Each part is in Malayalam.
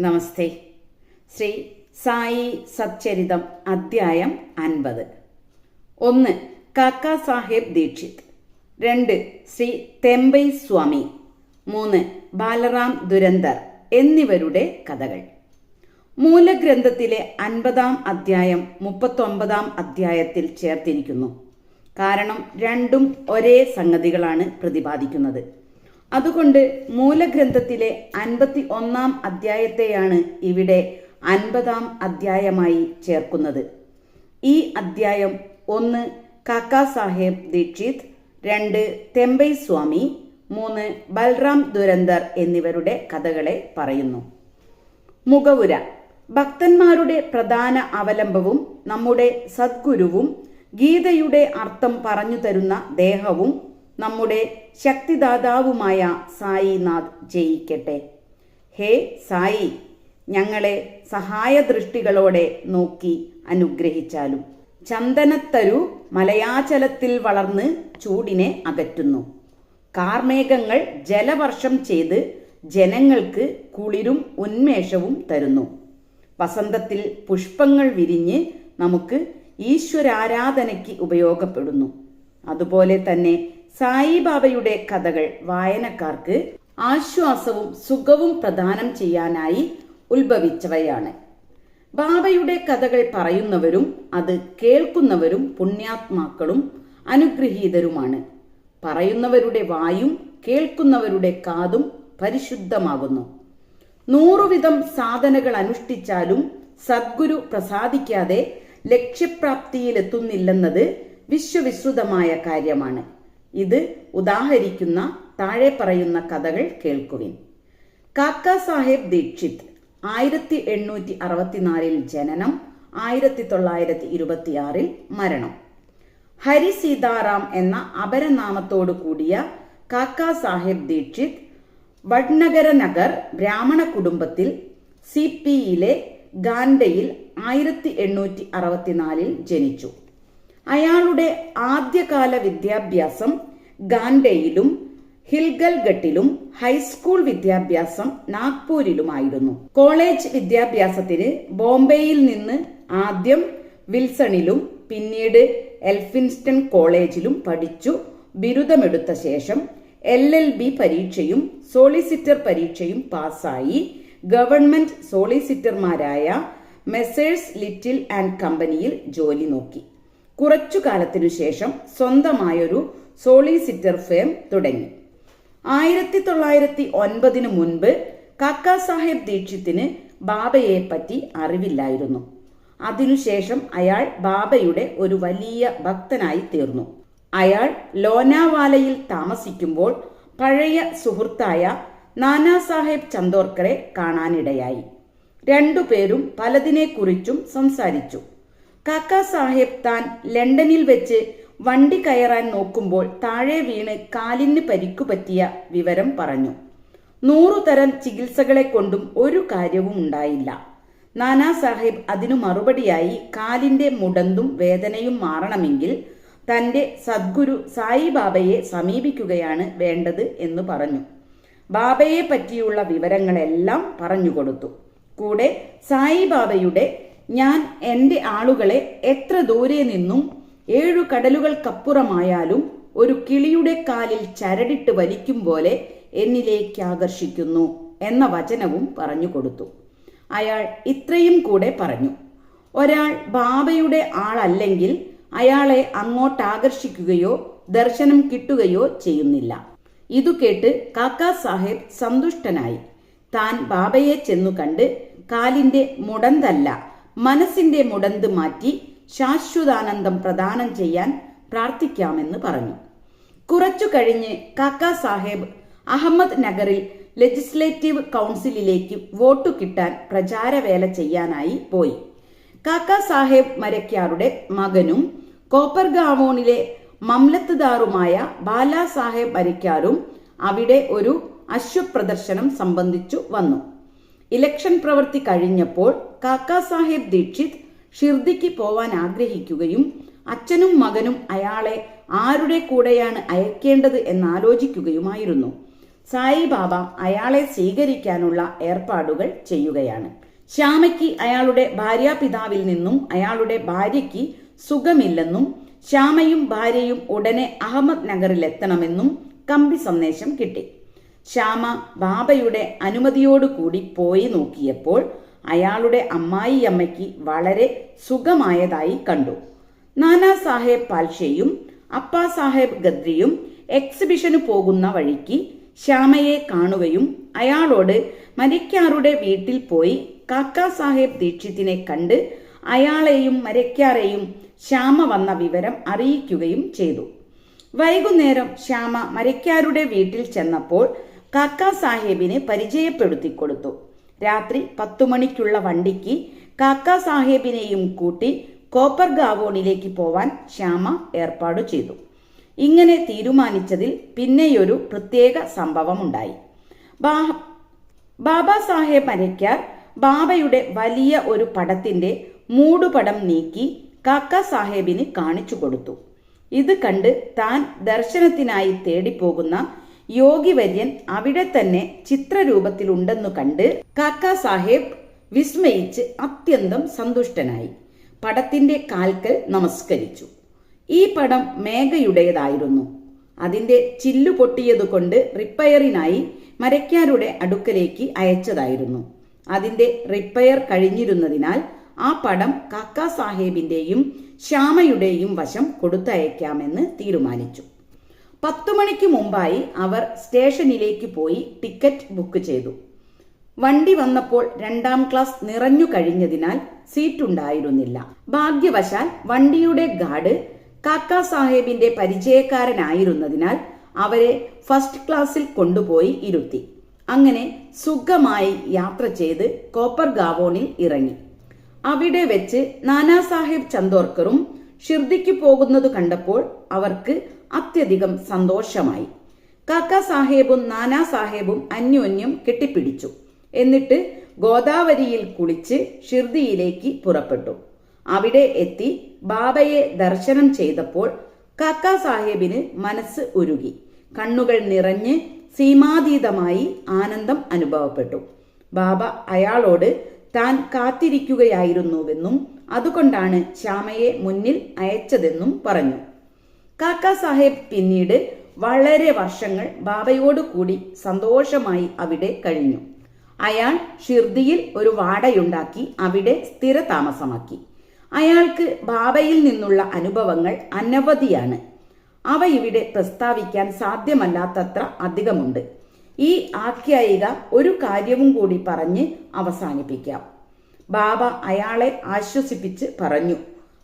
നമസ്തേ. ശ്രീ സായി സച്ചരിതം അധ്യായം അൻപത്. ഒന്ന് കാക്കാ സാഹേബ് ദീക്ഷിത്. രണ്ട് ശ്രീ തെമ്പൈ സ്വാമി. മൂന്ന് ബാലറാം ദുരന്തർ എന്നിവരുടെ കഥകൾ. മൂലഗ്രന്ഥത്തിലെ അൻപതാം അധ്യായം മുപ്പത്തൊമ്പതാം അധ്യായത്തിൽ ചേർത്തിരിക്കുന്നു. കാരണം രണ്ടും ഒരേ സംഗതികളാണ് പ്രതിപാദിക്കുന്നത്. അതുകൊണ്ട് മൂലഗ്രന്ഥത്തിലെ അൻപത്തി ഒന്നാം അധ്യായത്തെയാണ് ഇവിടെ അൻപതാം അധ്യായമായി ചേർക്കുന്നത്. ഈ അധ്യായം ഒന്ന് കാക്കാ സാഹേബ് ദീക്ഷിത്. രണ്ട് തെമ്പൈ സ്വാമി. മൂന്ന് ബൽറാം ദുരന്തർ എന്നിവരുടെ കഥകളെ പറയുന്നു. മുഖവുര. ഭക്തന്മാരുടെ പ്രധാന അവലംബവും നമ്മുടെ സദ്ഗുരുവും ഗീതയുടെ അർത്ഥം പറഞ്ഞു തരുന്ന ദേഹവും നമ്മുടെ ശക്തിദാതാവുമായ സായിനാഥ് ജയിക്കട്ടെ. ഹേ സായി ഞങ്ങളെ സഹായദൃഷ്ടികളോടെ നോക്കി അനുഗ്രഹിച്ചാലും. ചന്ദനത്തരു മലയാചലത്തിൽ വളർന്ന് ചൂടിനെ അകറ്റുന്നു. കാർമേഘങ്ങൾ ജലവർഷം ചെയ്ത് ജനങ്ങൾക്ക് കുളിരും ഉന്മേഷവും തരുന്നു. വസന്തത്തിൽ പുഷ്പങ്ങൾ വിരിഞ്ഞ് നമുക്ക് ഈശ്വരാരാധനയ്ക്ക് ഉപയോഗപ്പെടുന്നു. അതുപോലെ തന്നെ സായിബാബയുടെ കഥകൾ വായനക്കാർക്ക് ആശ്വാസവും സുഖവും പ്രദാനം ചെയ്യാനായി ഉത്ഭവിച്ചവയാണ്. ബാബയുടെ കഥകൾ പറയുന്നവരും അത് കേൾക്കുന്നവരും പുണ്യാത്മാക്കളും അനുഗ്രഹീതരുമാണ്. പറയുന്നവരുടെ വായും കേൾക്കുന്നവരുടെ കാതും പരിശുദ്ധമാകുന്നു. നൂറുവിധം സാധനകൾ അനുഷ്ഠിച്ചാലും സദ്ഗുരു പ്രസാദിക്കാതെ ലക്ഷ്യപ്രാപ്തിയിലെത്തുന്നില്ലെന്നത് വിശ്വവിശ്രുതമായ കാര്യമാണ്. ഇത് ഉദാഹരിക്കുന്ന താഴെ പറയുന്ന കഥകൾ കേൾക്കുവിൻ. കാക്ക സാഹേബ് ദീക്ഷിത് ആയിരത്തി എണ്ണൂറ്റി അറുപത്തിനാലിൽ ജനനം ആയിരത്തി തൊള്ളായിരത്തി ഇരുപത്തിയാറിൽ മരണം. ഹരി സീതാറാം എന്ന അപരനാമത്തോടു കൂടിയ കാക്ക സാഹേബ് ദീക്ഷിത് വഡ്നഗര നഗർ ബ്രാഹ്മണ കുടുംബത്തിൽ സി പിയിലെ ഗാൻഡയിൽ ആയിരത്തി എണ്ണൂറ്റി അറുപത്തിനാലിൽ ജനിച്ചു. അയാളുടെ ആദ്യകാല വിദ്യാഭ്യാസം ഗാൻഡയിലും ഹിൽഗൽഗട്ടിലും ഹൈസ്കൂൾ വിദ്യാഭ്യാസം നാഗ്പൂരിലുമായിരുന്നു. കോളേജ് വിദ്യാഭ്യാസത്തിന് ബോംബെയിൽ നിന്ന് ആദ്യം വിൽസണിലും പിന്നീട് എൽഫിൻസ്റ്റൺ കോളേജിലും പഠിച്ചു. ബിരുദമെടുത്ത ശേഷം എൽ എൽ ബി പരീക്ഷയും സോളിസിറ്റർ പരീക്ഷയും പാസ്സായി. ഗവൺമെന്റ് സോളിസിറ്റർമാരായ മെസേഴ്സ് ലിറ്റിൽ ആൻഡ് കമ്പനിയിൽ ജോലി നോക്കി. കുറച്ചു കാലത്തിനു ശേഷം സ്വന്തമായൊരു സോളിസിറ്റർ ഫേം തുടങ്ങി. ആയിരത്തി തൊള്ളായിരത്തി ഒൻപതിനു മുൻപ് കാക്ക സാഹേബ് ദീക്ഷിത്തിന് ബാബയെ പറ്റി അറിവില്ലായിരുന്നു. അതിനുശേഷം അയാൾ ബാബയുടെ ഒരു വലിയ ഭക്തനായി തീർന്നു. അയാൾ ലോനാവാലയിൽ താമസിക്കുമ്പോൾ പഴയ സുഹൃത്തായ നാനാ സാഹേബ് ചന്ദോർക്കറെ കാണാനിടയായി. രണ്ടുപേരും പലതിനെക്കുറിച്ചും സംസാരിച്ചു. കാക്കാ സാഹേബ് താൻ ലണ്ടനിൽ വെച്ച് വണ്ടി കയറാൻ നോക്കുമ്പോൾ താഴെ വീണ് കാലിന് പരിക്കുപറ്റിയ വിവരം പറഞ്ഞു. നൂറു തരം ചികിത്സകളെ കൊണ്ടും ഒരു കാര്യവും ഉണ്ടായില്ല. നാനാ സാഹിബ് അതിനു മറുപടിയായി കാലിന്റെ മുടന്തും വേദനയും മാറണമെങ്കിൽ തന്റെ സദ്ഗുരു സായിബാബയെ സമീപിക്കുകയാണ് വേണ്ടത് എന്ന് പറഞ്ഞു. ബാബയെ പറ്റിയുള്ള വിവരങ്ങളെല്ലാം പറഞ്ഞു പറഞ്ഞുകൊടുത്തു കൂടെ സായിബാബയുടെ ഞാൻ എന്റെ ആളുകളെ എത്ര ദൂരെ നിന്നും ഏഴു കടലുകൾക്കപ്പുറമായാലും ഒരു കിളിയുടെ കാലിൽ ചരടിട്ട് വലിക്കും പോലെ എന്നിലേക്ക് ആകർഷിക്കുന്നു എന്ന വചനവും പറഞ്ഞു കൊടുത്തു. അയാൾ ഇത്രയും കൂടെ പറഞ്ഞു. ഒരാൾ ബാബയുടെ ആളല്ലെങ്കിൽ അയാളെ അങ്ങോട്ട് ആകർഷിക്കുകയോ ദർശനം കിട്ടുകയോ ചെയ്യുന്നില്ല. ഇതു കേട്ട് കാക്കാ സാഹേബ് സന്തുഷ്ടനായി. താൻ ബാബയെ ചെന്നു കണ്ട് കാലിന്റെ മുടന്തല്ല മനസ്സിന്റെ മുടന്ത് മാറ്റി ശാശ്വതാനന്ദം പ്രദാനം ചെയ്യാൻ പ്രാർത്ഥിക്കാമെന്ന് പറഞ്ഞു. കുറച്ചു കഴിഞ്ഞ് കാക്ക സാഹേബ് അഹമ്മദ് നഗറിൽ ലെജിസ്ലേറ്റീവ് കൗൺസിലിലേക്ക് വോട്ടു കിട്ടാൻ പ്രചാരവേല ചെയ്യാനായി പോയി. കാക്ക സാഹേബ് മരക്കാരുടെ മകനും കോപ്പർഗാവോണിലെ മംലത്തുദാറുമായ ബാലാ സാഹേബ് മരക്കാരും അവിടെ ഒരു അശ്വപ്രദർശനം സംബന്ധിച്ചു വന്നു. ഇലക്ഷൻ പ്രവൃത്തി കഴിഞ്ഞപ്പോൾ കാക്കാ സാഹേബ് ദീക്ഷിത് ഷിർദിക്ക് പോവാൻ ആഗ്രഹിക്കുകയും അച്ഛനും മകനും അയാളെ ആരുടെ കൂടെയാണ് അയക്കേണ്ടത് എന്നാലോചിക്കുകയുമായിരുന്നു. സായിബാബ അയാളെ സ്വീകരിക്കാനുള്ള ഏർപ്പാടുകൾ ചെയ്യുകയാണ്. ശ്യാമയ്ക്ക് അയാളുടെ ഭാര്യാപിതാവിൽ നിന്നും അയാളുടെ ഭാര്യയ്ക്ക് സുഖമില്ലെന്നും ശ്യാമയും ഭാര്യയും ഉടനെ അഹമ്മദ് നഗറിലെത്തണമെന്നും കമ്പി സന്ദേശം കിട്ടി. ശ്യാമ ബാബയുടെ അനുമതിയോടുകൂടി പോയി നോക്കിയപ്പോൾ അയാളുടെ അമ്മായിയമ്മയ്ക്ക് വളരെ സുഖമായതായി കണ്ടു. നാനാ സാഹേബ് പാൽഷെയും അപ്പാ സാഹേബ് ഗദ്രിയും എക്സിബിഷന് പോകുന്ന വഴിക്ക് ശ്യാമയെ കാണുകയും അയാളോട് മരിക്കാറുടെ വീട്ടിൽ പോയി കാക്ക സാഹേബ് ദീക്ഷിത്തിനെ കണ്ട് അയാളെയും മരക്കാരെയും ശ്യാമ വന്ന വിവരം അറിയിക്കുകയും ചെയ്തു. വൈകുന്നേരം ശ്യാമ മരക്കാരുടെ വീട്ടിൽ ചെന്നപ്പോൾ കാക്കാ സാഹേബിനെ പരിചയപ്പെടുത്തി കൊടുത്തു രാത്രി പത്തു മണിക്കുള്ള വണ്ടിക്ക് കാക്ക സാഹേബിനെയും കൂട്ടി കോപ്പർ ഗാവോണിലേക്ക് പോവാൻ ശ്യാമ ഏർപ്പാട് ചെയ്തു. ഇങ്ങനെ തീരുമാനിച്ചതിൽ പിന്നെയൊരു പ്രത്യേക സംഭവമുണ്ടായി. ബാബാ സാഹേബ് അരയ്ക്കാർ ബാബയുടെ വലിയ ഒരു പടത്തിന്റെ മൂടുപടം നീക്കി കാക്ക സാഹേബിന് കാണിച്ചു കൊടുത്തു. ഇത് കണ്ട് താൻ ദർശനത്തിനായി തേടിപ്പോകുന്ന യോഗിവര്യൻ അവിടെ തന്നെ ചിത്രരൂപത്തിലുണ്ടെന്നു കണ്ട് കാക്കാ സാഹേബ് വിസ്മയിച്ച് അത്യന്തം സന്തുഷ്ടനായി. പടത്തിന്റെ കാൽക്കൽ നമസ്കരിച്ചു. ഈ പടം മേഘയുടേതായിരുന്നു. അതിന്റെ ചില്ലു പൊട്ടിയതുകൊണ്ട് റിപ്പയറിനായി മരയ്ക്കാരുടെ അടുക്കലേക്ക് അയച്ചതായിരുന്നു. അതിന്റെ റിപ്പയർ കഴിഞ്ഞിരുന്നതിനാൽ ആ പടം കാക്കാ സാഹേബിന്റെയും ശ്യാമയുടെയും വശം കൊടുത്തയക്കാമെന്ന് തീരുമാനിച്ചു. പത്തു മണിക്ക് മുമ്പായി അവർ സ്റ്റേഷനിലേക്ക് പോയി ടിക്കറ്റ് ബുക്ക് ചെയ്തു. വണ്ടി വന്നപ്പോൾ രണ്ടാം ക്ലാസ് നിറഞ്ഞു കഴിഞ്ഞതിനാൽ സീറ്റ് ഉണ്ടായിരുന്നില്ല ഭാഗ്യവശാൽ വണ്ടിയുടെ ഗാർഡ് കാക്കാ സാഹേബിന്റെ പരിചയക്കാരനായിരുന്നതിനാൽ അവരെ ഫസ്റ്റ് ക്ലാസ്സിൽ കൊണ്ടുപോയി ഇരുത്തി. അങ്ങനെ സുഖമായി യാത്ര ചെയ്ത് കോപ്പർ ഗാവോണിൽ ഇറങ്ങി. അവിടെ വെച്ച് നാനാ സാഹിബ് ചന്തോർക്കറും ഷിർദിക്ക് പോകുന്നത് കണ്ടപ്പോൾ അവർക്ക് അത്യധികം സന്തോഷമായി. കാക്ക സാഹേബും നാനാ സാഹേബും അന്യോന്യം കെട്ടിപ്പിടിച്ചു. എന്നിട്ട് ഗോദാവരിയിൽ കുളിച്ച് ഷിർദിയിലേക്ക് പുറപ്പെട്ടു. അവിടെ എത്തി ബാബയെ ദർശനം ചെയ്തപ്പോൾ കാക്ക സാഹേബിന് മനസ്സ് ഉരുകി. കണ്ണുകൾ നിറഞ്ഞ് സീമാതീതമായി ആനന്ദം അനുഭവപ്പെട്ടു. ബാബ അയാളോട് താൻ കാത്തിരിക്കുകയായിരുന്നുവെന്നും അതുകൊണ്ടാണ് ശ്യാമയെ മുന്നിൽ അയച്ചതെന്നും പറഞ്ഞു. കാക്ക സാഹേബ് പിന്നീട് വളരെ വർഷങ്ങൾ ബാബയോട് കൂടി സന്തോഷമായി അവിടെ കഴിഞ്ഞു. അയാൾ ഷിർദിയിൽ ഒരു വാടയുണ്ടാക്കി അവിടെ സ്ഥിര താമസമാക്കി അയാൾക്ക് ബാബയിൽ നിന്നുള്ള അനുഭവങ്ങൾ അനവധിയാണ്. അവ ഇവിടെ പ്രസ്താവിക്കാൻ സാധ്യമല്ലാത്തത്ര അധികമുണ്ട്. ഈ ആഖ്യായിക ഒരു കാര്യവും കൂടി പറഞ്ഞ് അവസാനിപ്പിക്കാം. ബാബ അയാളെ ആശ്വസിപ്പിച്ച് പറഞ്ഞു.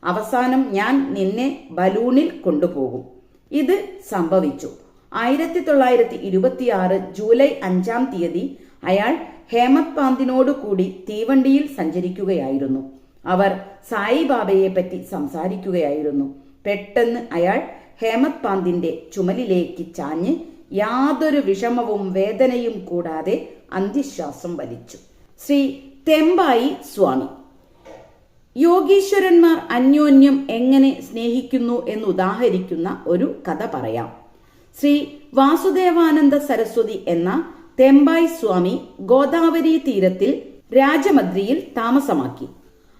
അവസാനം ഞാൻ നിന്നെ ബലൂണിൽ കൊണ്ടുപോകും. ഇത് സംഭവിച്ചു. ആയിരത്തി തൊള്ളായിരത്തി ഇരുപത്തിയാറ് ജൂലൈ അഞ്ചാം തീയതി അയാൾ ഹേമത് പാന്തിനോടു കൂടി തീവണ്ടിയിൽ സഞ്ചരിക്കുകയായിരുന്നു. അവർ സായിബാബയെ പറ്റി സംസാരിക്കുകയായിരുന്നു. പെട്ടെന്ന് അയാൾ ഹേമത് പാന്തിന്റെ ചുമലിലേക്ക് ചാഞ്ഞ് യാതൊരു വിഷമവും വേദനയും കൂടാതെ അന്ത്യശ്വാസം വലിച്ചു. ശ്രീ തെമ്പായി സ്വാമി. യോഗീശ്വരന്മാർ അന്യോന്യം എങ്ങനെ സ്നേഹിക്കുന്നു എന്ന് ഉദാഹരിക്കുന്ന ഒരു കഥ പറയാം. ശ്രീ വാസുദേവാനന്ദ സരസ്വതി എന്ന തെമ്പായ് സ്വാമി ഗോദാവരി തീരത്തിൽ രാജമദ്രിയിൽ താമസമാക്കി.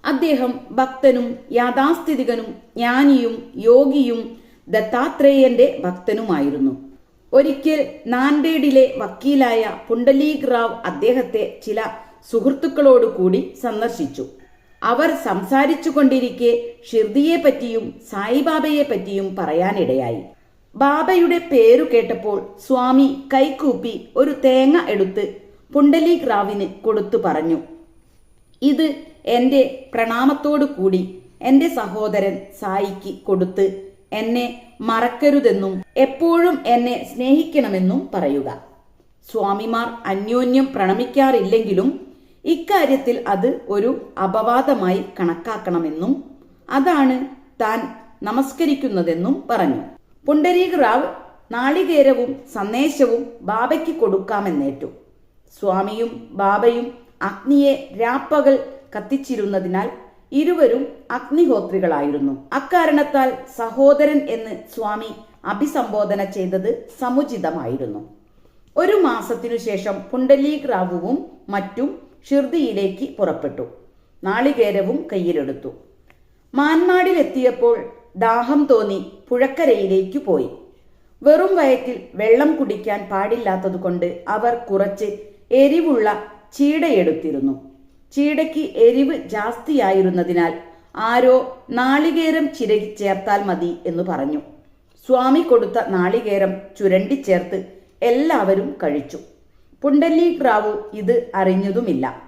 അദ്ദേഹം ഭക്തനും യാഥാസ്ഥിതികനും ജ്ഞാനിയും യോഗിയും ദത്താത്രേയന്റെ ഭക്തനുമായിരുന്നു. ഒരിക്കൽ നാൻഡേഡിലെ വക്കീലായ പുണ്ടലീക് റാവ് അദ്ദേഹത്തെ ചില സുഹൃത്തുക്കളോടുകൂടി സന്ദർശിച്ചു. അവർ സംസാരിച്ചു കൊണ്ടിരിക്കെ ഷിർദിയെ പറ്റിയും സായിബാബയെ പറ്റിയും പറയാനിടയായി. ബാബയുടെ പേരു കേട്ടപ്പോൾ സ്വാമി കൈക്കൂപ്പി ഒരു തേങ്ങ എടുത്ത് പുണ്ടലീക് റാവിന് കൊടുത്തു പറഞ്ഞു. ഇത് എന്റെ പ്രണാമത്തോടു കൂടി എന്റെ സഹോദരൻ സായിക്ക് കൊടുത്ത് എന്നെ മറക്കരുതെന്നും എപ്പോഴും എന്നെ സ്നേഹിക്കണമെന്നും പറയുക. സ്വാമിമാർ അന്യോന്യം പ്രണമിക്കാറില്ലെങ്കിലും ഇക്കാര്യത്തിൽ അത് ഒരു അപവാദമായി കണക്കാക്കണമെന്നും അതാണ് താൻ നമസ്കരിക്കുന്നതെന്നും പറഞ്ഞു. പുണ്ടരീക് റാവ് നാളികേരവും സന്ദേശവും ബാബയ്ക്ക് കൊടുക്കാമെന്നേറ്റു. സ്വാമിയും ബാബയും അഗ്നിയെ രാപ്പകൽ കത്തിച്ചിരുന്നതിനാൽ ഇരുവരും അഗ്നിഹോത്രികളായിരുന്നു. അക്കാരണത്താൽ സഹോദരൻ എന്ന് സ്വാമി അഭിസംബോധന ചെയ്തത് സമുചിതമായിരുന്നു. ഒരു മാസത്തിനു ശേഷം പുണ്ടലീക് റാവുവും മറ്റും ഷിർദിയിലേക്ക് പുറപ്പെട്ടു. നാളികേരവും കയ്യിലെടുത്തു. മാൻമാടിലെത്തിയപ്പോൾ ദാഹം തോന്നി പുഴക്കരയിലേക്ക് പോയി. വെറും വയറ്റിൽ വെള്ളം കുടിക്കാൻ പാടില്ലാത്തതുകൊണ്ട് അവർ കുറച്ച് എരിവുള്ള ചീടയെടുത്തിരുന്നു ചീടയ്ക്ക് എരിവ് ജാസ്തിയായിരുന്നതിനാൽ ആരോ നാളികേരം ചിരകി ചേർത്താൽ മതി എന്ന് പറഞ്ഞു. സ്വാമി കൊടുത്ത നാളികേരം ചുരണ്ടിച്ചേർത്ത് എല്ലാവരും കഴിച്ചു. പുണ്ടലീക് റാവു ഇത് അറിഞ്ഞതുമില്ല.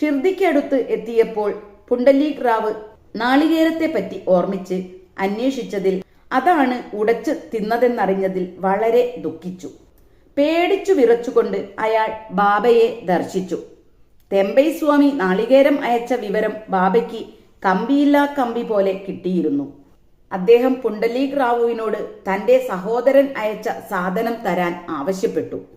ഷിർദിക്കടുത്ത് എത്തിയപ്പോൾ പുണ്ടലീക് റാവ് നാളികേരത്തെ പറ്റി ഓർമ്മിച്ച് അന്വേഷിച്ചതിൽ അതാണ് ഉടച്ച് തിന്നതെന്നറിഞ്ഞതിൽ വളരെ ദുഃഖിച്ചു. പേടിച്ചു വിറച്ചുകൊണ്ട് അയാൾ ബാബയെ ദർശിച്ചു. തെമ്പൈ സ്വാമി നാളികേരം അയച്ച വിവരം ബാബയ്ക്ക് കമ്പിയില്ലാ കമ്പി പോലെ കിട്ടിയിരുന്നു. അദ്ദേഹം പുണ്ടലീക് റാവുവിനോട് തന്റെ സഹോദരൻ അയച്ച സാധനം തരാൻ ആവശ്യപ്പെട്ടു.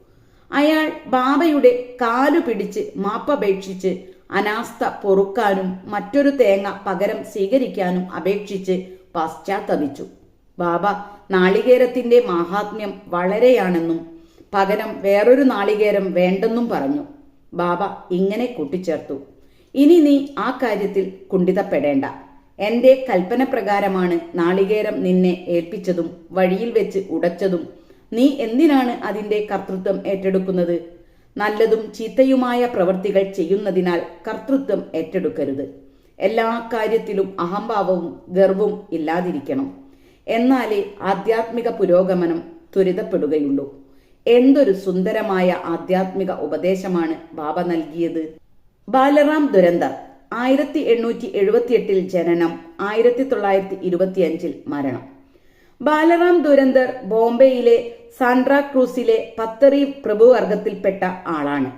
അയാൾ ബാബയുടെ കാലു പിടിച്ച് മാപ്പപേക്ഷിച്ച് അനാസ്ഥ പൊറുക്കാനും മറ്റൊരു തേങ്ങ പകരം സ്വീകരിക്കാനും അപേക്ഷിച്ച് പശ്ചാത്തപിച്ചു. ബാബ നാളികേരത്തിന്റെ മാഹാത്മ്യം വളരെയാണെന്നും പകരം വേറൊരു നാളികേരം വേണ്ടെന്നും പറഞ്ഞു. ബാബ ഇങ്ങനെ കൂട്ടിച്ചേർത്തു. ഇനി നീ ആ കാര്യത്തിൽ കുണ്ഠിതപ്പെടേണ്ട. എന്റെ കൽപ്പന പ്രകാരമാണ് നാളികേരം നിന്നെ ഏൽപ്പിച്ചതും വഴിയിൽ വെച്ച് ഉടച്ചതും നീ എന്തിനാണ് അതിന്റെ കർത്തൃത്വം ഏറ്റെടുക്കുന്നത്? നല്ലതും ചീത്തയുമായ പ്രവർത്തികൾ ചെയ്യുന്നതിനാൽ കർത്തൃത്വം ഏറ്റെടുക്കരുത്. എല്ലാ കാര്യത്തിലും അഹംഭാവവും ഗർവവും ഇല്ലാതിരിക്കണം. എന്നാലേ ആധ്യാത്മിക പുരോഗമനം ത്വരിതപ്പെടുകയുള്ളൂ. എന്തൊരു സുന്ദരമായ ആധ്യാത്മിക ഉപദേശമാണ് ബാബ നൽകിയത്. ബാലറാം ദുരന്തർ ആയിരത്തി എണ്ണൂറ്റി എഴുപത്തിയെട്ടിൽ ജനനം ആയിരത്തി തൊള്ളായിരത്തി ഇരുപത്തിയഞ്ചിൽ മരണം. ബാലറാം ദുരന്തർ ബോംബെയിലെ സാൻഡ്രാക്രൂസിലെ പത്തറി പ്രഭുവർഗത്തിൽപ്പെട്ട ആളാണ്.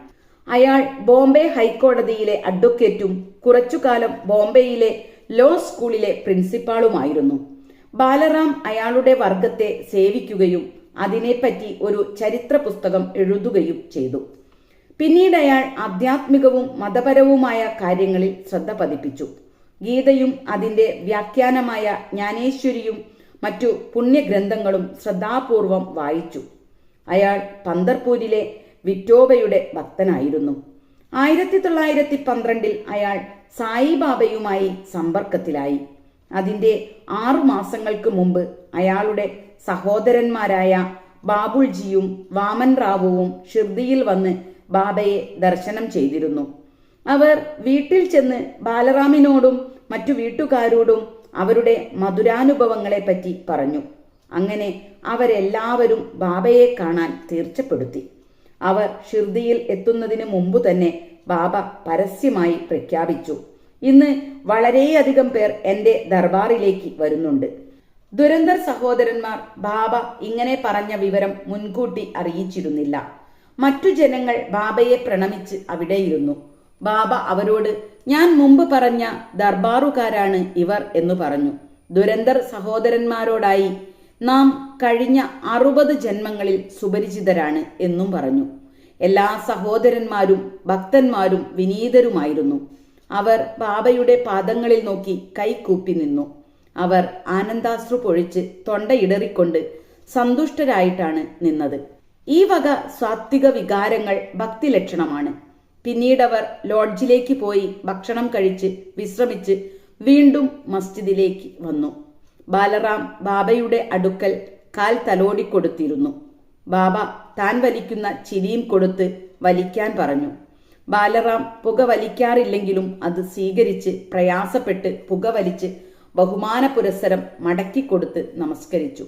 അയാൾ ബോംബെ ഹൈക്കോടതിയിലെ അഡ്വക്കേറ്റും കുറച്ചുകാലം ബോംബെയിലെ ലോ സ്കൂളിലെ പ്രിൻസിപ്പാളുമായിരുന്നു. ബാലറാം അയാളുടെ വർഗത്തെ സേവിക്കുകയും അതിനെപ്പറ്റി ഒരു ചരിത്ര പുസ്തകം എഴുതുകയും ചെയ്തു. പിന്നീട് അയാൾ ആധ്യാത്മികവും മതപരവുമായ കാര്യങ്ങളിൽ ശ്രദ്ധ പതിപ്പിച്ചു. ഗീതയും അതിന്റെ വ്യാഖ്യാനമായ ജ്ഞാനേശ്വരിയും മറ്റു പുണ്യഗ്രന്ഥങ്ങളും ശ്രദ്ധാപൂർവം വായിച്ചു. അയാൾ പന്തർപൂരിലെ വിറ്റോബയുടെ ഭക്തനായിരുന്നു. ആയിരത്തി തൊള്ളായിരത്തി പന്ത്രണ്ടിൽ അയാൾ സായിബാബയുമായി സമ്പർക്കത്തിലായി. അതിന്റെ ആറു മാസങ്ങൾക്ക് മുമ്പ് അയാളുടെ സഹോദരന്മാരായ ബാബുൾജിയും വാമൻ റാവുവും ഷിർദിയിൽ വന്ന് ബാബയെ ദർശനം ചെയ്തിരുന്നു. അവർ വീട്ടിൽ ചെന്ന് ബാലറാമിനോടും മറ്റു വീട്ടുകാരോടും അവരുടെ മധുരാനുഭവങ്ങളെപ്പറ്റി പറഞ്ഞു. അങ്ങനെ അവരെല്ലാവരും ബാബയെ കാണാൻ തീർച്ചപ്പെടുത്തി. അവർ ഷിർദിയിൽ എത്തുന്നതിന് മുമ്പ് തന്നെ ബാബ പരസ്യമായി പ്രഖ്യാപിച്ചു. ഇന്ന് വളരെയധികം പേർ എന്റെ ദർബാറിലേക്ക് വരുന്നുണ്ട്. ദുരന്തർ സഹോദരന്മാർ ബാബ ഇങ്ങനെ പറഞ്ഞ വിവരം മുൻകൂട്ടി അറിയിച്ചിരുന്നില്ല. മറ്റു ജനങ്ങൾ ബാബയെ പ്രണമിച്ച് അവിടെയിരുന്നു. ബാബ അവരോട് ഞാൻ മുമ്പ് പറഞ്ഞ ദർബാറുകാരാണ് ഇവർ എന്ന് പറഞ്ഞു. ദുരന്തർ സഹോദരന്മാരോടായി നാം കഴിഞ്ഞ അറുപത് ജന്മങ്ങളിൽ സുപരിചിതരാണ് എന്നും പറഞ്ഞു. എല്ലാ സഹോദരന്മാരും ഭക്തന്മാരും വിനീതരുമായിരുന്നു. അവർ ബാബയുടെ പാദങ്ങളിൽ നോക്കി കൈകൂപ്പി നിന്നു. അവർ ആനന്ദാശ്രു പൊഴിച്ച് തൊണ്ടയിടറിക്കൊണ്ട് സന്തുഷ്ടരായിട്ടാണ് നിന്നത്. ഈ വക സാത്വിക വികാരങ്ങൾ ഭക്തിലക്ഷണമാണ്. പിന്നീടവർ ലോഡ്ജിലേക്ക് പോയി ഭക്ഷണം കഴിച്ച് വിശ്രമിച്ച് വീണ്ടും മസ്ജിദിലേക്ക് വന്നു. ബാലറാം ബാബയുടെ അടുക്കൽ കാൽ തലോടിക്കൊടുത്തിരുന്നു. ബാബ താൻ വലിക്കുന്ന ചിരിയും കൊടുത്ത് വലിക്കാൻ പറഞ്ഞു. ബാലറാം പുക വലിക്കാറില്ലെങ്കിലും അത് സ്വീകരിച്ച് പ്രയാസപ്പെട്ട് പുക വലിച്ച് ബഹുമാന പുരസ്സരം മടക്കിക്കൊടുത്ത് നമസ്കരിച്ചു.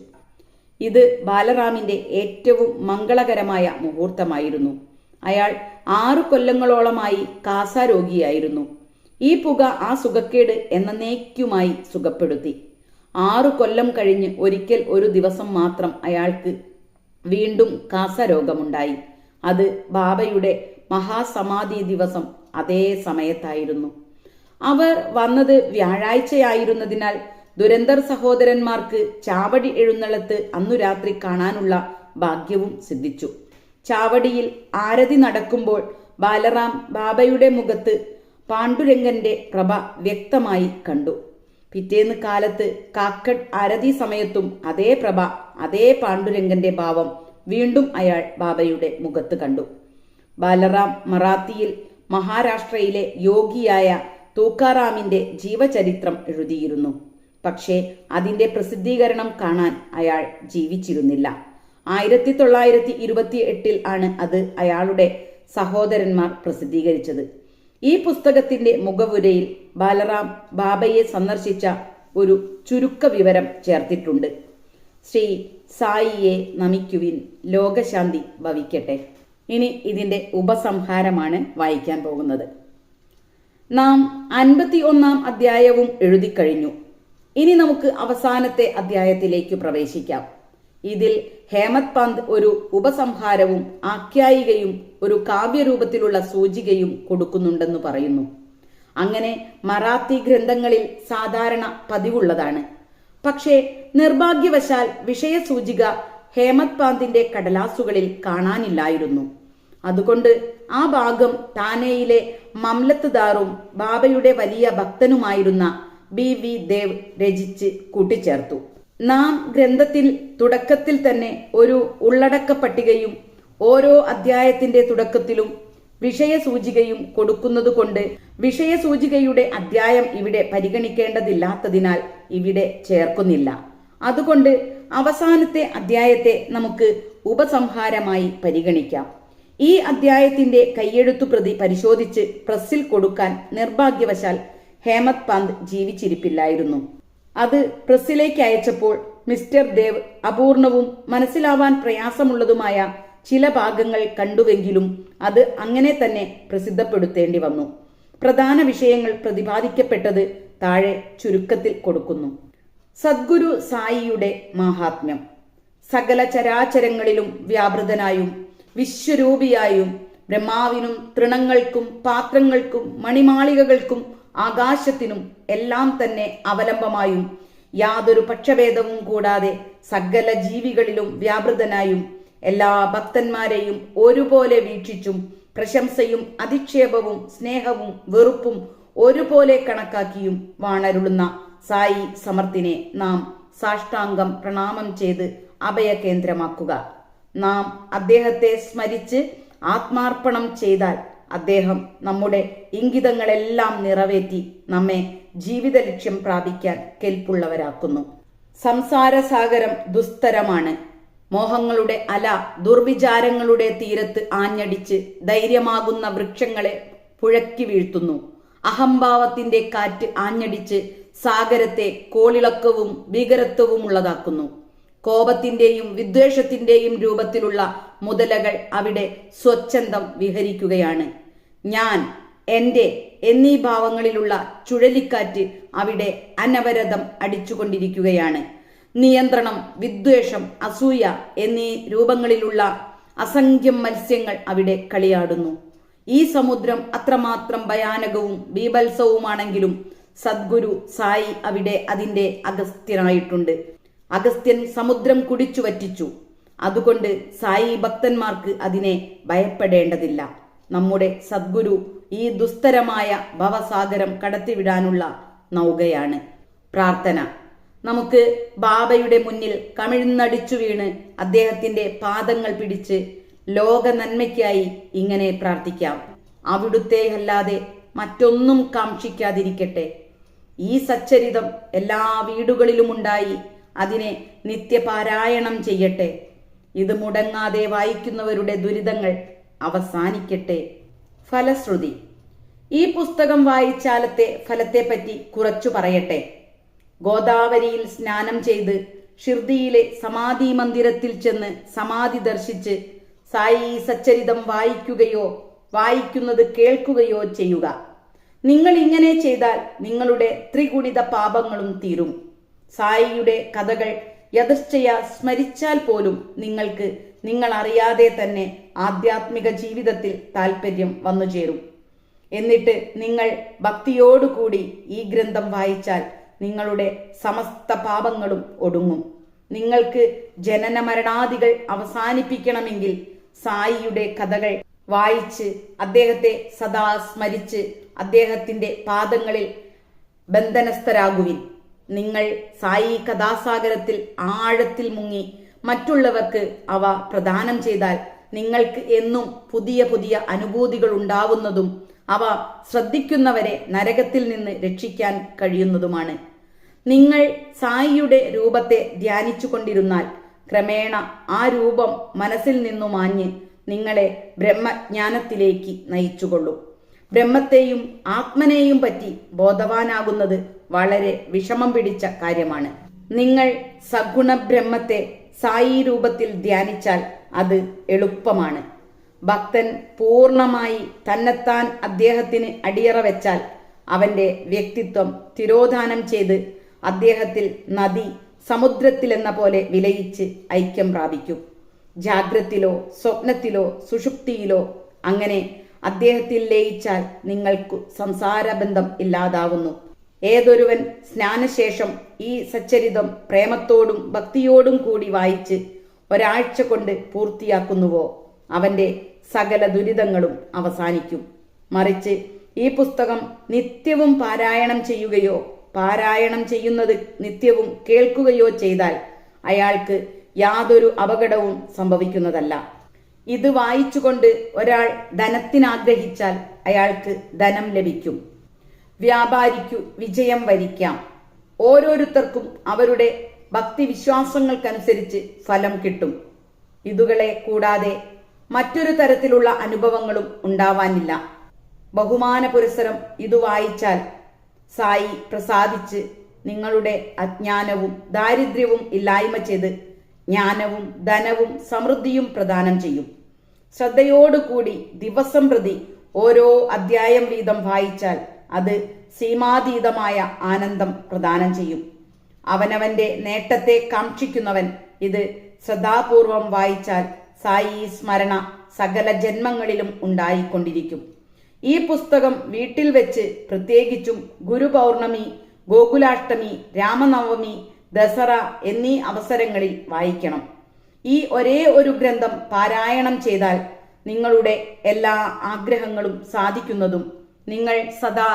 ഇത് ബാലറാമിന്റെ ഏറ്റവും മംഗളകരമായ മുഹൂർത്തമായിരുന്നു. അയാൾ ആറു കൊല്ലങ്ങളോളമായി കാസാരോഗിയായിരുന്നു ഈ പുക ആ സുഖക്കേട് എന്നേക്കുമായി സുഖപ്പെടുത്തി. ആറു കൊല്ലം കഴിഞ്ഞ് ഒരിക്കൽ ഒരു ദിവസം മാത്രം അയാൾക്ക് വീണ്ടും കാസരോഗമുണ്ടായി അത് ബാബയുടെ മഹാസമാധി ദിവസം അതേ സമയത്തായിരുന്നു. അവർ വന്നത് വ്യാഴാഴ്ചയായിരുന്നതിനാൽ ദുരന്തർ സഹോദരന്മാർക്ക് ചാവടി എഴുന്നള്ളത്ത് അന്നു രാത്രി കാണാനുള്ള ഭാഗ്യവും സിദ്ധിച്ചു. ചാവടിയിൽ ആരതി നടക്കുമ്പോൾ ബാലറാം ബാബയുടെ മുഖത്ത് പാണ്ഡുരംഗന്റെ പ്രഭ വ്യക്തമായി കണ്ടു. പിറ്റേന്ന് കാലത്ത് കാക്കട് ആരതി സമയത്തും അതേ പ്രഭ അതേ പാണ്ഡുരംഗന്റെ ഭാവം വീണ്ടും അയാൾ ബാബയുടെ മുഖത്ത് കണ്ടു. ബാലറാം മറാത്തിയിൽ മഹാരാഷ്ട്രയിലെ യോഗിയായ തൂക്കാറാമിന്റെ ജീവചരിത്രം എഴുതിയിരുന്നു. പക്ഷേ അതിന്റെ പ്രസിദ്ധീകരണം കാണാൻ അയാൾ ജീവിച്ചിരുന്നില്ല. ആയിരത്തി തൊള്ളായിരത്തി ഇരുപത്തി എട്ടിൽ ആണ് അത് അയാളുടെ സഹോദരന്മാർ പ്രസിദ്ധീകരിച്ചത്. ഈ പുസ്തകത്തിന്റെ മുഖവുരയിൽ ബാലറാം ബാബയെ സന്ദർശിച്ച ഒരു ചുരുക്ക വിവരം ചേർത്തിട്ടുണ്ട്. ശ്രീ സായിയെ നമിക്കുവിൻ ലോകശാന്തി ഭവിക്കട്ടെ. ഇനി ഇതിന്റെ ഉപസംഹാരമാണ് വായിക്കാൻ പോകുന്നത്. നാം അൻപത്തി ഒന്നാം അധ്യായവും എഴുതിക്കഴിഞ്ഞു. ഇനി നമുക്ക് അവസാനത്തെ അധ്യായത്തിലേക്ക് പ്രവേശിക്കാം. ഇതിൽ ഹേമത് പന്ത് ഒരു ഉപസംഹാരവും ആഖ്യായികയും ഒരു കാവ്യരൂപത്തിലുള്ള സൂചികയും കൊടുക്കുന്നുണ്ടെന്ന് പറയുന്നു. അങ്ങനെ മറാത്തി ഗ്രന്ഥങ്ങളിൽ സാധാരണ പതിവുള്ളതാണ്. പക്ഷേ നിർഭാഗ്യവശാൽ വിഷയസൂചിക ഹേമത് പാന്തിന്റെ കടലാസുകളിൽ കാണാനില്ലായിരുന്നു. അതുകൊണ്ട് ആ ഭാഗം താനെയിലെ മംലത്തുദാറും ബാബയുടെ വലിയ ഭക്തനുമായിരുന്ന ബി വി ദേവ് രചിച്ച് കൂട്ടിച്ചേർത്തു. നാം ഗ്രന്ഥത്തിൽ തുടക്കത്തിൽ തന്നെ ഒരു ഉള്ളടക്ക പട്ടികയും ഓരോ അധ്യായത്തിന്റെ തുടക്കത്തിലും വിഷയസൂചികയും കൊടുക്കുന്നതുകൊണ്ട് വിഷയസൂചികയുടെ അധ്യായം ഇവിടെ പരിഗണിക്കേണ്ടതില്ലാത്തതിനാൽ ഇവിടെ ചേർക്കുന്നില്ല. അതുകൊണ്ട് അവസാനത്തെ അധ്യായത്തെ നമുക്ക് ഉപസംഹാരമായി പരിഗണിക്കാം. ഈ അധ്യായത്തിന്റെ കയ്യെഴുത്തു പ്രതി പരിശോധിച്ച് പ്രസ്സിൽ കൊടുക്കാൻ നിർഭാഗ്യവശാൽ ഹേമത് പന്ത് ജീവിച്ചിരിപ്പില്ലായിരുന്നു. അത് പ്രസിലേക്ക് അയച്ചപ്പോൾ മിസ്റ്റർ ദേവ് അപൂർണവും മനസ്സിലാവാൻ പ്രയാസമുള്ളതുമായ ചില ഭാഗങ്ങൾ കണ്ടുവെങ്കിലും അത് അങ്ങനെ തന്നെ പ്രസിദ്ധപ്പെടുത്തേണ്ടി വന്നു. പ്രധാന വിഷയങ്ങൾ പ്രതിപാദിക്കപ്പെട്ടത് താഴെ ചുരുക്കത്തിൽ കൊടുക്കുന്നു. സദ്ഗുരു സായിയുടെ മാഹാത്മ്യം. സകല ചരാചരങ്ങളിലും വ്യാപൃതനായും വിശ്വരൂപിയായും ബ്രഹ്മാവിനും തൃണങ്ങൾക്കും പാത്രങ്ങൾക്കും മണിമാളികകൾക്കും ആകാശത്തിനും എല്ലാം തന്നെ അവലംബമായും യാതൊരു പക്ഷഭേദവും കൂടാതെ സകല ജീവികളിലും വ്യാപൃതനായും എല്ലാ ഭക്തന്മാരെയും ഒരുപോലെ വീക്ഷിച്ചും പ്രശംസയും അധിക്ഷേപവും സ്നേഹവും വെറുപ്പും ഒരുപോലെ കണക്കാക്കിയും വാണരുളുന്ന സായി സമർത്ഥിനെ നാം സാഷ്ടാംഗം പ്രണാമം ചെയ്ത് അഭയകേന്ദ്രമാക്കുക. നാം അദ്ദേഹത്തെ സ്മരിച്ച് ആത്മാർപ്പണം ചെയ്താൽ അദ്ദേഹം നമ്മുടെ ഇംഗിതങ്ങളെല്ലാം നിറവേറ്റി നമ്മെ ജീവിത ലക്ഷ്യം പ്രാപിക്കാൻ കെൽപ്പുള്ളവരാക്കുന്നു. സംസാരസാഗരം ദുസ്തരമാണ്. മോഹങ്ങളുടെ അല ദുർവിചാരങ്ങളുടെ തീരത്ത് ആഞ്ഞടിച്ച് ധൈര്യമാകുന്ന വൃക്ഷങ്ങളെ പുഴക്കി വീഴ്ത്തുന്നു. അഹംഭാവത്തിന്റെ കാറ്റ് ആഞ്ഞടിച്ച് സാഗരത്തെ കോളിളക്കവും ഭീകരത്വവും ഉള്ളതാക്കുന്നു. കോപത്തിന്റെയും വിദ്വേഷത്തിന്റെയും രൂപത്തിലുള്ള മുതലകൾ അവിടെ സ്വച്ഛന്തം വിഹരിക്കുകയാണ്. ഞാൻ എന്റെ എന്നീ ഭാവങ്ങളിലുള്ള ചുഴലിക്കാറ്റ് അവിടെ അനവരതം അടിച്ചുകൊണ്ടിരിക്കുകയാണ്. നിയന്ത്രണം വിദ്വേഷം അസൂയ എന്നീ രൂപങ്ങളിലുള്ള അസംഖ്യം മത്സ്യങ്ങൾ അവിടെ കളിയാടുന്നു. ഈ സമുദ്രം അത്രമാത്രം ഭയാനകവും ബീഭത്സവുമാണെങ്കിലും സദ്ഗുരു സായി അവിടെ അതിന്റെ അഗസ്ത്യനായിട്ടുണ്ട്. അഗസ്ത്യൻ സമുദ്രം കുടിച്ചു വറ്റിച്ചു അതുകൊണ്ട് സായി ഭക്തന്മാർക്ക് അതിനെ ഭയപ്പെടേണ്ടതില്ല. നമ്മുടെ സദ്ഗുരു ഈ ദുസ്തരമായ ഭവസാഗരം കടത്തിവിടാനുള്ള നൗകയാണ്. പ്രാർത്ഥന. നമുക്ക് ബാബയുടെ മുന്നിൽ കമിഴ്ന്നടിച്ചു വീണ് അദ്ദേഹത്തിന്റെ പാദങ്ങൾ പിടിച്ച് ലോക നന്മയ്ക്കായി ഇങ്ങനെ പ്രാർത്ഥിക്കാം. അവിടുത്തെ അല്ലാതെ മറ്റൊന്നും കാക്ഷിക്കാതിരിക്കട്ടെ. ഈ സച്ചരിതം എല്ലാ വീടുകളിലുമുണ്ടായി അതിനെ നിത്യപാരായണം ചെയ്യട്ടെ. ഇത് മുടങ്ങാതെ വായിക്കുന്നവരുടെ ദുരിതങ്ങൾ അവസാനിക്കട്ടെ. ഫലശ്രുതി. ഈ പുസ്തകം വായിച്ചാലത്തെ ഫലത്തെപ്പറ്റി കുറച്ചു പറയട്ടെ. ഗോദാവരിയിൽ സ്നാനം ചെയ്ത് ഷിർദിയിലെ സമാധി മന്ദിരത്തിൽ ചെന്ന് സമാധി ദർശിച്ച് സായി സച്ചരിതം വായിക്കുകയോ വായിക്കുന്നത് കേൾക്കുകയോ ചെയ്യുക. നിങ്ങൾ ഇങ്ങനെ ചെയ്താൽ നിങ്ങളുടെ ത്രിഗുണിത പാപങ്ങളും തീരും. സായിയുടെ കഥകൾ യഥശ്ചയ സ്മരിച്ചാൽ പോലും നിങ്ങൾക്ക് നിങ്ങൾ അറിയാതെ തന്നെ ആധ്യാത്മിക ജീവിതത്തിൽ താല്പര്യം വന്നു ചേരും. എന്നിട്ട് നിങ്ങൾ ഭക്തിയോടുകൂടി ഈ ഗ്രന്ഥം വായിച്ചാൽ നിങ്ങളുടെ സമസ്ത പാപങ്ങളും ഒടുങ്ങും. നിങ്ങൾക്ക് ജനന മരണാദികൾ അവസാനിപ്പിക്കണമെങ്കിൽ സായിയുടെ കഥകൾ വായിച്ച് അദ്ദേഹത്തെ സദാ സ്മരിച്ച് അദ്ദേഹത്തിന്റെ പാദങ്ങളിൽ ബന്ധനസ്ഥരാകുവിൻ. നിങ്ങൾ സായി കഥാസാഗരത്തിൽ ആഴത്തിൽ മുങ്ങി. മറ്റുള്ളവർക്ക് അവ പ്രദാനം ചെയ്താൽ നിങ്ങൾക്ക് എന്നും പുതിയ പുതിയ അനുഭൂതികൾ ഉണ്ടാവുന്നതും അവ ശ്രദ്ധിക്കുന്നവരെ നരകത്തിൽ നിന്ന് രക്ഷിക്കാൻ കഴിയുന്നതുമാണ്. നിങ്ങൾ സായിയുടെ രൂപത്തെ ധ്യാനിച്ചു കൊണ്ടിരുന്നാൽ ക്രമേണ ആ രൂപം മനസ്സിൽ നിന്നു മാഞ്ഞ് നിങ്ങളെ ബ്രഹ്മജ്ഞാനത്തിലേക്ക് നയിച്ചുകൊള്ളും. ബ്രഹ്മത്തെയും ആത്മനെയും പറ്റി ബോധവാനാകുന്നത് വളരെ വിഷമം പിടിച്ച കാര്യമാണ്. നിങ്ങൾ സഗുണ ബ്രഹ്മത്തെ സായി രൂപത്തിൽ ധ്യാനിച്ചാൽ അത് എളുപ്പമാണ്. ഭക്തൻ പൂർണമായി തന്നെത്താൻ അദ്ദേഹത്തിന് അടിയറ വെച്ചാൽ അവന്റെ വ്യക്തിത്വം തിരോധാനം ചെയ്ത് അദ്ദേഹത്തിൽ നദി സമുദ്രത്തിലെന്ന പോലെ വിലയിച്ച് ഐക്യം പ്രാപിക്കും. ജാഗ്രത്തിലോ സ്വപ്നത്തിലോ സുഷുപ്തിയിലോ അങ്ങനെ അദ്ദേഹത്തിൽ ലയിച്ചാൽ നിങ്ങൾക്കു സംസാരബന്ധം ഇല്ലാതാവുന്നു. ഏതൊരുവൻ സ്നാനശേഷം ഈ സച്ചരിതം പ്രേമത്തോടും ഭക്തിയോടും കൂടി വായിച്ച് ഒരാഴ്ച കൊണ്ട് പൂർത്തിയാക്കുന്നുവോ? അവന്റെ സകല ദുരിതങ്ങളും അവസാനിക്കും. മറിച്ച് ഈ പുസ്തകം നിത്യവും പാരായണം ചെയ്യുകയോ പാരായണം ചെയ്യുന്നത് നിത്യവും കേൾക്കുകയോ ചെയ്താൽ അയാൾക്ക് യാതൊരു അപകടവും സംഭവിക്കുന്നതല്ല. ഇത് വായിച്ചുകൊണ്ട് ഒരാൾ ധനത്തിനാഗ്രഹിച്ചാൽ അയാൾക്ക് ധനം ലഭിക്കും. വ്യാപാരിക്കു വിജയം വരിക്കാം. ഓരോരുത്തർക്കും അവരുടെ ഭക്തി ഭക്തിവിശ്വാസങ്ങൾക്കനുസരിച്ച് ഫലം കിട്ടും. ഇതുകളെ കൂടാതെ മറ്റൊരു തരത്തിലുള്ള അനുഭവങ്ങളും ഉണ്ടാവാനില്ല. ബഹുമാന പുരസരം ഇത് വായിച്ചാൽ സായി പ്രസാദിച്ച് നിങ്ങളുടെ അജ്ഞാനവും ദാരിദ്ര്യവും ഇല്ലായ്മ ചെയ്ത് ജ്ഞാനവും ധനവും സമൃദ്ധിയും പ്രദാനം ചെയ്യും. ശ്രദ്ധയോടുകൂടി ദിവസം പ്രതി ഓരോ അധ്യായം വീതം വായിച്ചാൽ അത് സീമാതീതമായ ആനന്ദം പ്രദാനം ചെയ്യും. അവനവന്റെ നേട്ടത്തെ കാക്ഷിക്കുന്നവൻ ഇത് ശ്രദ്ധാപൂർവം വായിച്ചാൽ സായി സ്മരണ സകല ജന്മങ്ങളിലും ഉണ്ടായിക്കൊണ്ടിരിക്കും. ഈ പുസ്തകം വീട്ടിൽ വെച്ച് പ്രത്യേകിച്ചും ഗുരുപൗർണമി ഗോകുലാഷ്ടമി രാമനവമി ദസറ എന്നീ അവസരങ്ങളിൽ വായിക്കണം. ഈ ഒരേ ഒരു ഗ്രന്ഥം പാരായണം ചെയ്താൽ നിങ്ങളുടെ എല്ലാ ആഗ്രഹങ്ങളും സാധിക്കുന്നതും നിങ്ങൾ സദാ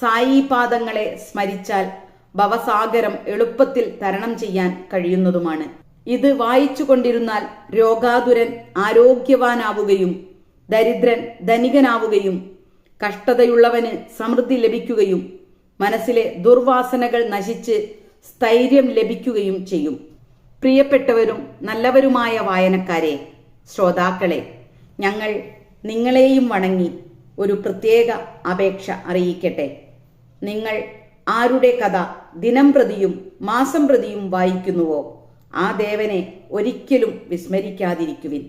സായി പാദങ്ങളെ സ്മരിച്ചാൽ ഭവസാഗരം എളുപ്പത്തിൽ തരണം ചെയ്യാൻ കഴിയുന്നതുമാണ്. ഇത് വായിച്ചു കൊണ്ടിരുന്നാൽ രോഗാതുരൻ ആരോഗ്യവാനാവുകയും ദരിദ്രൻ ധനികനാവുകയും കഷ്ടതയുള്ളവന് സമൃദ്ധി ലഭിക്കുകയും മനസ്സിലെ ദുർവാസനകൾ നശിച്ച് സ്ഥൈര്യം ലഭിക്കുകയും ചെയ്യും. പ്രിയപ്പെട്ടവരും നല്ലവരുമായ വായനക്കാരെ ശ്രോതാക്കളെ ഞങ്ങൾ നിങ്ങളെയും വണങ്ങി ഒരു പ്രത്യേക അപേക്ഷ അറിയിക്കട്ടെ. നിങ്ങൾ ആരുടെ കഥ ദിനം പ്രതിയും മാസം പ്രതിയും വായിക്കുന്നുവോ ആ ദേവനെ ഒരിക്കലും വിസ്മരിക്കാതിരിക്കുവിൻ.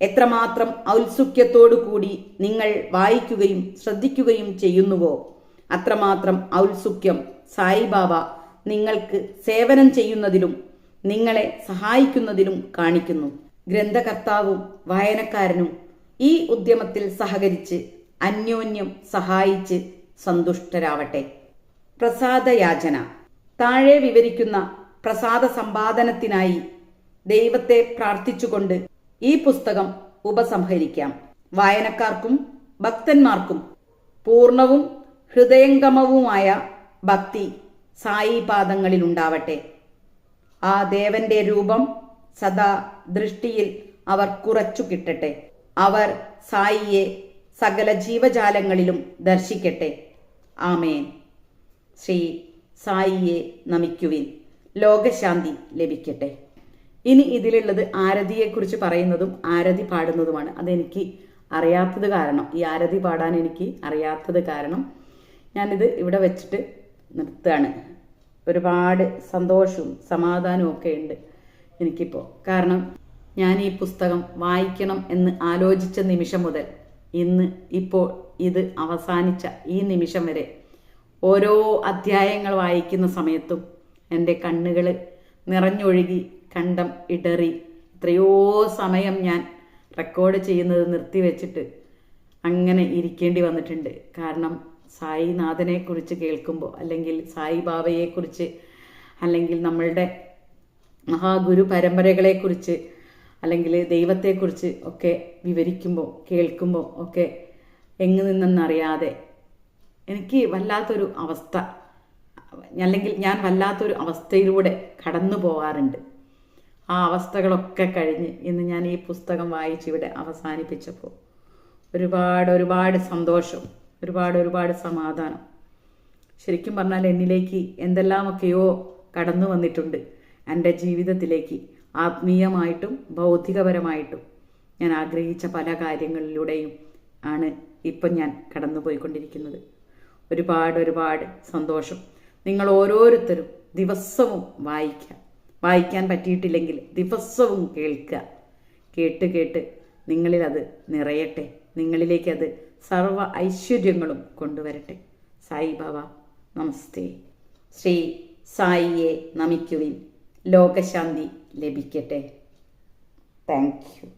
എത്രമാത്രം ഔത്സുക്യത്തോടു കൂടി നിങ്ങൾ വായിക്കുകയും ശ്രദ്ധിക്കുകയും ചെയ്യുന്നുവോ അത്രമാത്രം ഔത്സുക്യം സായിബാബ നിങ്ങൾക്ക് സേവനം ചെയ്യുന്നതിലും നിങ്ങളെ സഹായിക്കുന്നതിലും കാണിക്കുന്നു. ഗ്രന്ഥകർത്താവും വായനക്കാരനും ഈ ഉദ്യമത്തിൽ സഹകരിച്ച് അന്യോന്യം സഹായിച്ച് സന്തുഷ്ടരാവട്ടെ. പ്രസാദയാചന. താഴെ വിവരിക്കുന്ന പ്രസാദ സമ്പാദനത്തിനായി ദൈവത്തെ പ്രാർത്ഥിച്ചുകൊണ്ട് ഈ പുസ്തകം ഉപസംഹരിക്കാം. വായനക്കാർക്കും ഭക്തന്മാർക്കും പൂർണവും ഹൃദയംഗമവുമായ ഭക്തി സായി പാദങ്ങളിലുണ്ടാവട്ടെ ആ ദേവന്റെ രൂപം സദാ ദൃഷ്ടിയിൽ അവർ കുറച്ചു കിട്ടട്ടെ. അവർ സായിയെ സകല ജീവജാലങ്ങളിലും ദർശിക്കട്ടെ. ആമേൻ. ശ്രീ സായിയെ നമിക്കുവിൻ. ലോകശാന്തി ലഭിക്കട്ടെ. ഇനി ഇതിലുള്ളത് ആരതിയെക്കുറിച്ച് പറയുന്നതും ആരതി പാടുന്നതുമാണ്. അതെനിക്ക് അറിയാത്തത് കാരണം. ഈ ആരതി പാടാൻ എനിക്ക് അറിയാത്തത് കാരണം ഞാനിത് ഇവിടെ വെച്ചിട്ട് നിർത്തുകയാണ്. ഒരുപാട് സന്തോഷവും സമാധാനവും ഒക്കെ ഉണ്ട് എനിക്കിപ്പോൾ കാരണം ഞാൻ ഈ പുസ്തകം വായിക്കണം എന്ന് ആലോചിച്ച നിമിഷം മുതൽ ഇന്ന് ഇപ്പോൾ ഇത് അവസാനിച്ച ഈ നിമിഷം വരെ ഓരോ അധ്യായങ്ങൾ വായിക്കുന്ന സമയത്തും എന്റെ കണ്ണുകൾ നിറഞ്ഞൊഴുകി കണ്ടം ഇടറി എത്രയോ സമയം ഞാൻ റെക്കോർഡ് ചെയ്യുന്നത് നിർത്തിവെച്ചിട്ട് അങ്ങനെ ഇരിക്കേണ്ടി വന്നിട്ടുണ്ട്. കാരണം സായിനാഥനെക്കുറിച്ച് കേൾക്കുമ്പോൾ അല്ലെങ്കിൽ സായി സായിബാബയെക്കുറിച്ച് അല്ലെങ്കിൽ നമ്മളുടെ മഹാഗുരു പരമ്പരകളെക്കുറിച്ച് അല്ലെങ്കിൽ ദൈവത്തെക്കുറിച്ച് ഒക്കെ വിവരിക്കുമ്പോൾ കേൾക്കുമ്പോൾ ഒക്കെ എങ്ങു നിന്നെന്നറിയാതെ എനിക്ക് വല്ലാത്തൊരു അവസ്ഥ. അല്ലെങ്കിൽ ഞാൻ വല്ലാത്തൊരു അവസ്ഥയിലൂടെ കടന്നു പോകാറുണ്ട്. ആ അവസ്ഥകളൊക്കെ കഴിഞ്ഞ് ഇന്ന് ഞാൻ ഈ പുസ്തകം വായിച്ച് ഇവിടെ അവസാനിപ്പിച്ചപ്പോൾ ഒരുപാട് ഒരുപാട് സന്തോഷം ഒരുപാട് ഒരുപാട് സമാധാനം. ശരിക്കും പറഞ്ഞാൽ എന്നിലേക്ക് എന്തെല്ലാമൊക്കെയോ കടന്നു വന്നിട്ടുണ്ട് എന്റെ ജീവിതത്തിലേക്ക്. ആത്മീയമായിട്ടും ഭൗതികപരമായിട്ടും ഞാൻ ആഗ്രഹിച്ച പല കാര്യങ്ങളിലൂടെയും ആണ് ഇപ്പം ഞാൻ കടന്നു പോയിക്കൊണ്ടിരിക്കുന്നത് ഒരുപാട് ഒരുപാട് സന്തോഷം. നിങ്ങൾ ഓരോരുത്തരും ദിവസവും വായിക്കുക. വായിക്കാൻ പറ്റിയിട്ടില്ലെങ്കിൽ ദിവസവും കേൾക്കുക. കേട്ട് കേട്ട് നിങ്ങളിൽ അത് നിറയട്ടെ. നിങ്ങളിലേക്ക് അത് സർവ ഐശ്വര്യങ്ങളും കൊണ്ടുവരട്ടെ. സായി ബാബ നമസ്തേ. ശ്രീ സായിയെ നമിക്കുവിൻ. ലോകശാന്തി ലഭിക്കട്ടെ. Thank you.